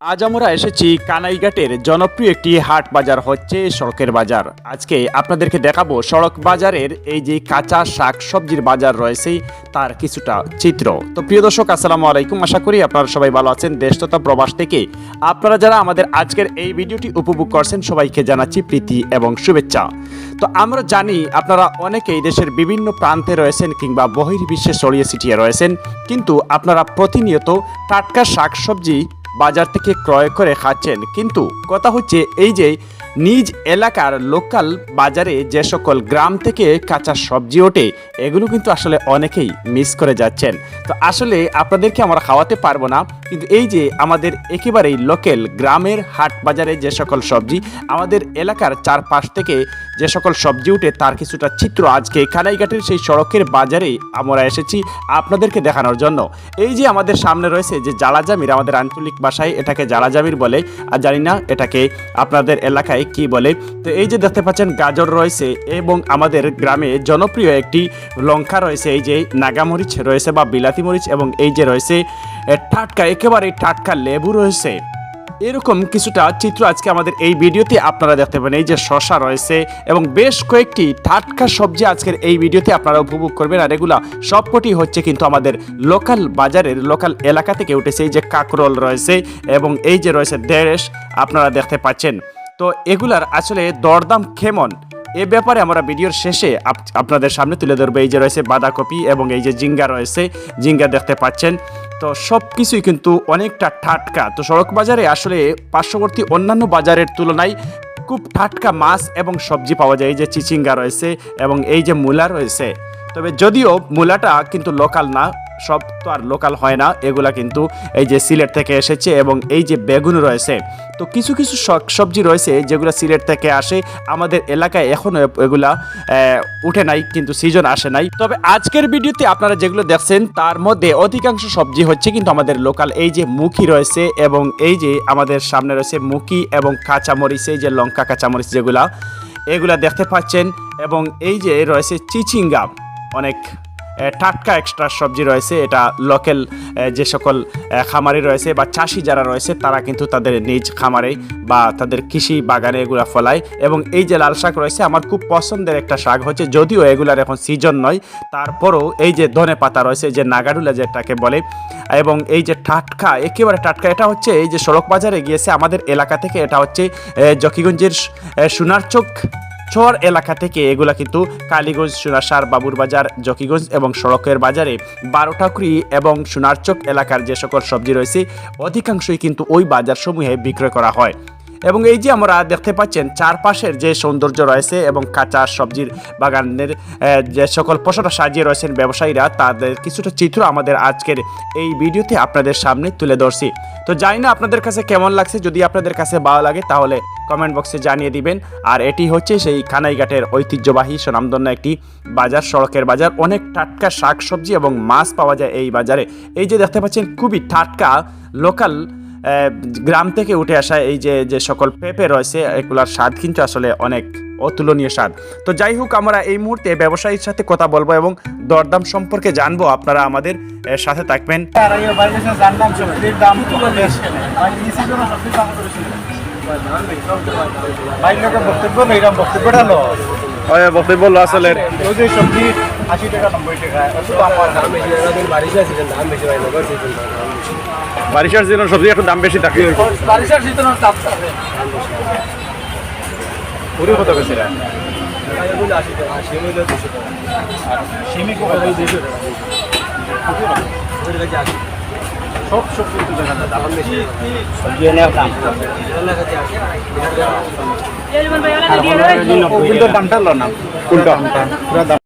আজ আমরা এসেছি কানাইঘাটের জনপ্রিয় একটি হাট বাজার হচ্ছে সড়কের বাজার। আজকে আপনাদেরকে দেখাবো সড়ক বাজারের এই যে কাঁচা শাক সবজির বাজার রয়েছে, তার কিছুটা চিত্র। তো প্রিয় দর্শক, আসসালামু আলাইকুম। আশা করি আপনারা সবাই ভালো আছেন দেশ তথা প্রবাস থেকে। আপনারা যারা আমাদের আজকের এই ভিডিওটি উপভোগ করছেন, সবাইকে জানাচ্ছি প্রীতি এবং শুভেচ্ছা। তো আমরা জানি আপনারা অনেকেই দেশের বিভিন্ন প্রান্তে রয়েছেন কিংবা বহির্বিশ্বে ছড়িয়ে ছিটিয়ে রয়েছেন, কিন্তু আপনারা প্রতিনিয়ত টাটকা শাক সবজি বাজার থেকে ক্রয় করে খাচ্ছেন। কিন্তু কথা হচ্ছে এই যে, নিজ এলাকার লোকাল বাজারে যে সকল গ্রাম থেকে কাঁচা সবজি ওঠে, এগুলো কিন্তু আসলে অনেকেই মিস করে যাচ্ছেন। তো আসলে আপনাদেরকে আমরা খাওয়াতে পারব না, কিন্তু এই যে আমাদের একেবারেই লোকাল গ্রামের হাট বাজারে যে সকল সবজি, আমাদের এলাকার চারপাশ থেকে যে সকল সবজি উঠে তার কিছুটা চিত্র আজকে কানাইঘাটের সেই সড়কের বাজারে আমরা এসেছি আপনাদেরকে দেখানোর জন্য। এই যে আমাদের সামনে রয়েছে যে জালাজামির, আমাদের আঞ্চলিক ভাষায় এটাকে জালাজামির বলে। আর জানি না এটাকে আপনাদের এলাকায় কি বলে। তো এই যে দেখতে পাচ্ছেন গাজর রয়েছে এবং আমাদের গ্রামে জনপ্রিয় একটি লঙ্কা রয়েছে। এই যে নাগামরিচ রয়েছে বা বিলাতি মরিচ এবং এই যে রয়েছে টাটকা একেবারে টাটকা লেবু রয়েছে। এরকম কিছুটা চিত্র আজকে আমাদের এই ভিডিওতে আপনারা দেখতে পাবেন। এই যে শশা রয়েছে এবং বেশ কয়েকটি টাটকা সবজি আজকের এই ভিডিওতে আপনারা উপভোগ করবেন। আর এগুলা সবকটি হচ্ছে কিন্তু আমাদের লোকাল বাজারের লোকাল এলাকা থেকে উঠেছে। এই যে কাকরোল রয়েছে এবং এই যে রয়েছে দেড়েশ আপনারা দেখতে পাচ্ছেন। তো এগুলার আসলে দরদাম কেমন? এ ব্যাপারে আমরা ভিডিওর শেষে আপ- আপনাদের সামনে তুলে ধরবো। এই যে রয়েছে বাঁধাকপি এবং এই যে জিঙ্গা রয়েছে জিঙ্গা দেখতে পাচ্ছেন। তো সব কিছুই কিন্তু অনেকটা টাটকা। তো সড়ক বাজারে আসলে পার্শ্ববর্তী অন্যান্য বাজারের তুলনায় খুব টাটকা মাছ এবং সবজি পাওয়া যায়। এই যে চিচিঙ্গা রয়েছে এবং এই যে মূলা রয়েছে। তবে যদিও মূলাটা কিন্তু লোকাল না সব তো আর লোকাল হয় না, এগুলা কিন্তু এই যে সিলেট থেকে এসেছে এবং এই যে বেগুন রয়েছে, তো কিছু কিছু সবজি রয়েছে যেগুলো সিলেট থেকে আসে, আমাদের এলাকায় এখনও এগুলা উঠে নাই, কিন্তু সিজন আসে নাই। তবে আজকের ভিডিওতে আপনারা যেগুলো দেখছেন, তার মধ্যে অধিকাংশ সবজি হচ্ছে কিন্তু আমাদের লোকাল এই যে মুখি রয়েছে এবং এই যে আমাদের সামনে রয়েছে মুখি এবং কাঁচামরিচ, এই যে লঙ্কা কাঁচামরিচ যেগুলা, এগুলা দেখতে পাচ্ছেন এবং এই যে রয়েছে চিচিঙ্গা, অনেক টাটকা এক্সট্রা সবজি রয়েছে। এটা লোকাল যে সকল খামারি রয়েছে বা চাষি যারা রয়েছে, তারা কিন্তু তাদের নিজ খামারে বা তাদের কৃষি বাগানে এগুলো ফলায়। এবং এই যে লাল শাক রয়েছে, আমার খুব পছন্দের একটা শাক হচ্ছে, যদিও এগুলার এখন সিজন নয়, তারপরও এই যে ধনে পাতা রয়েছে যে নাগাডুলা যেটাকে বলে, এবং এই যে টাটকা, একেবারে টাটকা, এটা হচ্ছে এই যে সড়ক বাজারে গিয়েছে আমাদের এলাকা থেকে, এটা হচ্ছে জকিগঞ্জের সোনারচক চর এলাকা থেকে এগুলা কিন্তু কালীগঞ্জ সোনাসার বাবুর বাজার জকিগঞ্জ এবং সড়কের বাজারে বারোটাকুড়ি এবং সোনারচক এলাকার যে সকল সবজি রয়েছে, অধিকাংশই কিন্তু ওই বাজার সমূহে বিক্রয় করা হয়। এবং এই যে আমরা দেখতে পাচ্ছেন, চারপাশের যে সৌন্দর্য রয়েছে এবং কাঁচা সবজির বাগানের যে সকল ফসলটা সাজিয়ে রয়েছেন ব্যবসায়ীরা, তাদের কিছুটা চিত্র আমাদের আজকের এই ভিডিওতে আপনাদের সামনে তুলে ধরছি। তো জানি না আপনাদের কাছে কেমন লাগছে, যদি আপনাদের কাছে ভালো লাগে তাহলে কমেন্ট বক্সে জানিয়ে দিবেন। আর এটি হচ্ছে সেই কানাইঘাটের ঐতিহ্যবাহী সুনামধন্য একটি বাজার, সড়কের বাজার। অনেক টাটকা শাক সবজি এবং মাছ পাওয়া যায় এই বাজারে। এই যে দেখতে পাচ্ছেন, খুবই টাটকা লোকাল গ্রাম থেকে উঠে আসা এই যে যে সকল পেঁপে রয়েছে এগুলার স্বাদ কিন্তু আসলে অনেক অতুলনীয় স্বাদ। তো যাই হোক আমরা এই মুহূর্তে ব্যবসায়ীর সাথে কথা বলব এবং দরদাম সম্পর্কে জানব। আপনারা আমাদের সাথে থাকবেন। বক্তব্য আসলে সবজি আশি টাকা নব্বই টাকা বারিশার জন্য সবজি একটু দাম বেশি থাকে বারিশার শীতনের দাম আছে পুরি কত বেশি সিমি কত দুশো সব সবজি তো দেখা যায় দাম বেশি। সবজি এনে দাম দামটা লো না কোনটা পুরো দাম